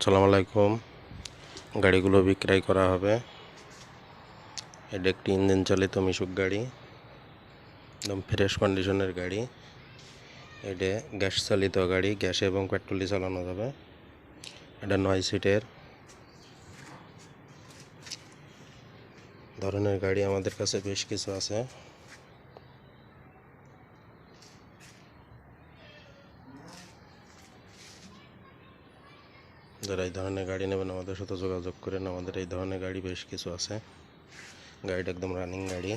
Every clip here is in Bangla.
সালাম আলাইকুম। গাড়িগুলো বিক্রয় করা হবে। এটা একটি ইঞ্জিন চালিত মিশুক গাড়ি। একদম ফ্রেশ কন্ডিশনের গাড়ি। এটা গ্যাস চালিত গাড়ি গ্যাস এবং পেট্রোলই চালানো যাবে। এটা নয় সিটের ধরনের গাড়ি আমাদের কাছে বেশ কিছু আছে। যারা এই ধরনের গাড়ি নেবেন, আমাদের সাথে যোগাযোগ করেন। আমাদের এই ধরনের গাড়ি বেশ কিছু আছে। গাড়িটা একদম রানিং গাড়ি।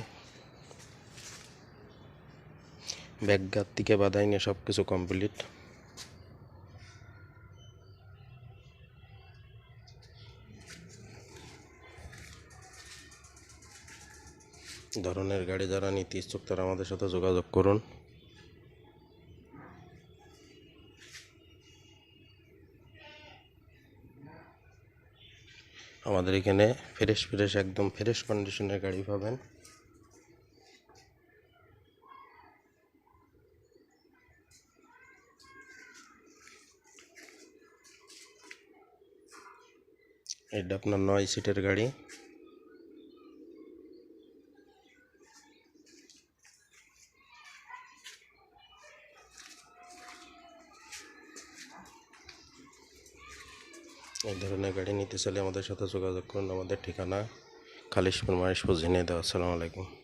ব্যাগগার থেকে বাধাই নিয়ে সব কিছু কমপ্লিট ধরনের গাড়ি যারা নিতে ইচ্ছুক, তারা আমাদের সাথে যোগাযোগ করুন। আমাদের এখানে ফ্রেশ ফ্রেশ একদম ফ্রেশ কন্ডিশনের গাড়ি পাবেন। এটা আপনার নয় সিটের গাড়ি। এই ধরনের গাড়ি নিতে চাইলে আমাদের সাথে যোগাযোগ করুন। আমাদের ঠিকানা খালিশপুর, মহেশপুর, ঝিনাইদহ। আসসালামু আলাইকুম।